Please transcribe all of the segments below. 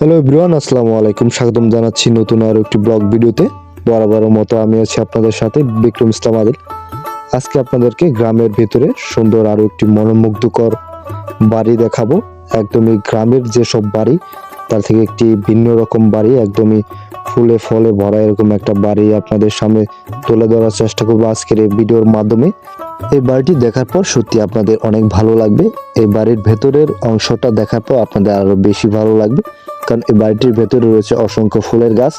Hello everyone আসসালামু আলাইকুম। স্বাগতম জানাচ্ছি নতুন আরও একটি ব্লগ ভিডিওতে। বরাবরের মতো আমি আছি আপনাদের সাথে বিক্রম ইসলাম আদিল। আজকে আপনাদেরকে গ্রামের ভিতরে সুন্দর আরও একটি মনোমুগ্ধকর বাড়ি দেখাবো। একদমই গ্রামের যেসব বাড়ি, তার থেকে একটি ভিন্ন রকম বাড়ি, একদমই ফুলে ফলে ভরা এরকম একটা বাড়ি আপনাদের সামনে তুলে ধরার চেষ্টা করব আজকের এই ভিডিওর মাধ্যমে। এই বাড়িটি দেখার পর সত্যি আপনাদের অনেক ভালো লাগবে। এই বাড়ির ভেতরের অংশটা দেখার পর আপনাদের আরও বেশি ভালো লাগবে। কারণ এই বাড়িটির ভেতরে রয়েছে অসংখ্য ফুলের গাছ।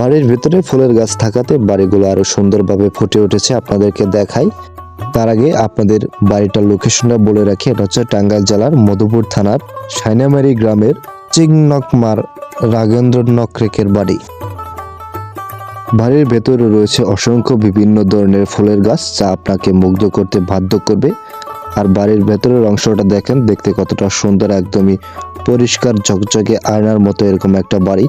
বাড়ির ভেতরে ফুলের গাছ থাকাতে বাড়িগুলো আরও সুন্দরভাবে ফুটে উঠেছে, আপনাদেরকে দেখাই। তার আগে আপনাদের বাড়িটার লোকেশনটা বলে রাখি, এটা হচ্ছে টাঙ্গাইল জেলার মধুপুর থানার সাইনামারি গ্রামের চিংনকমার রাগেন্দ্র নকরেকের বাড়ি। বাড়ির ভেতরে রয়েছে অসংখ্য বিভিন্ন ধরনের ফুলের গাছ, যা আপনাকে মুগ্ধ করতে বাধ্য করবে। আর বাড়ির ভেতরের অংশটা দেখেন, দেখতে কতটা সুন্দর, একদমই পরিষ্কার, ঝকঝকে আয়নার মতো এরকম একটা বাড়ি।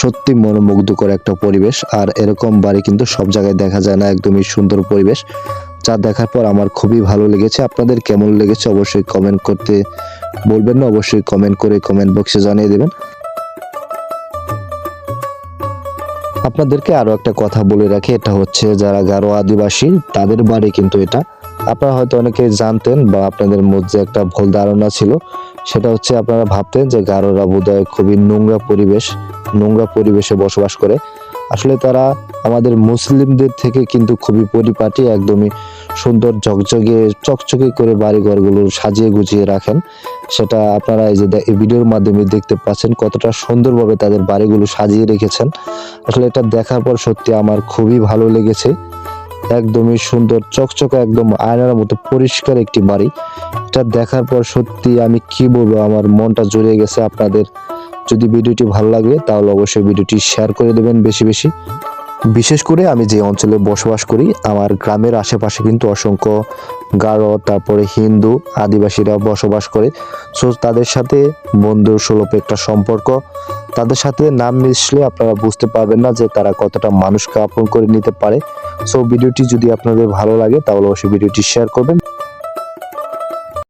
সত্যি মনোমুগ্ধকর একটা পরিবেশ, আর এরকম বাড়ি কিন্তু সব জায়গায় দেখা যায় না, একদমই সুন্দর পরিবেশ। যা দেখার পর আমার খুবই ভালো লেগেছে। আপনাদের কেমন লেগেছে অবশ্যই কমেন্ট করতে বলবেন না, অবশ্যই কমেন্ট করে কমেন্ট বক্সে জানিয়ে দেবেন। আপনাদেরকে আরও একটা কথা বলে রাখি, এটা হচ্ছে যারা গারো আদিবাসী, তাদের বাড়ি কিন্তু এটা। আপনারা হয়তো অনেকে জানতেন বা আপনাদের মধ্যে একটা ভুল ধারণা ছিল, সেটা হচ্ছে আপনারা ভাবতেন যে গারোরা বোধহয় খুবই নোংরা পরিবেশ, নোংরা পরিবেশে বসবাস করে। আসলে তারা আমাদের মুসলিমদের থেকে কিন্তু খুবই পরিপাটি, একদমই সুন্দর ঝকঝকে, চকচকে করে বাড়ি ঘরগুলো সাজিয়ে গুছিয়ে রাখেন। সেটা আপনারা এই যে এই ভিডিওর মাধ্যমে দেখতে পাচ্ছেন কতটা সুন্দরভাবে তাদের বাড়িগুলো সাজিয়ে রেখেছেন। আসলে এটা দেখার পর সত্যি আমার খুবই ভালো লেগেছে। একদমই সুন্দর, চকচকে একদম আয়নার মতো পরিষ্কার একটি বাড়ি। এটা দেখার পর সত্যি আমি কি বলব, আমার মনটা জড়িয়ে গেছে আপনাদের। যদি ভিডিওটি ভালো লাগে তাহলে অবশ্যই ভিডিওটি শেয়ার করে দেবেন বেশি বেশি। বিশেষ করে আমি যে অঞ্চলে বসবাস করি, আমার গ্রামের আশেপাশে কিন্তু অসংখ্য গারো, তারপরে হিন্দু আদিবাসীরা বসবাস করে। সো তাদের সাথে বন্ধু সুলভ একটা সম্পর্ক। তাদের সাথে নাম মিশলে আপনারা বুঝতে পারবেন না যে তারা কতটা মানুষকে আপন করে নিতে পারে। সো ভিডিওটি যদি আপনাদের ভালো লাগে, তাহলে অবশ্যই ভিডিওটি শেয়ার করবেন।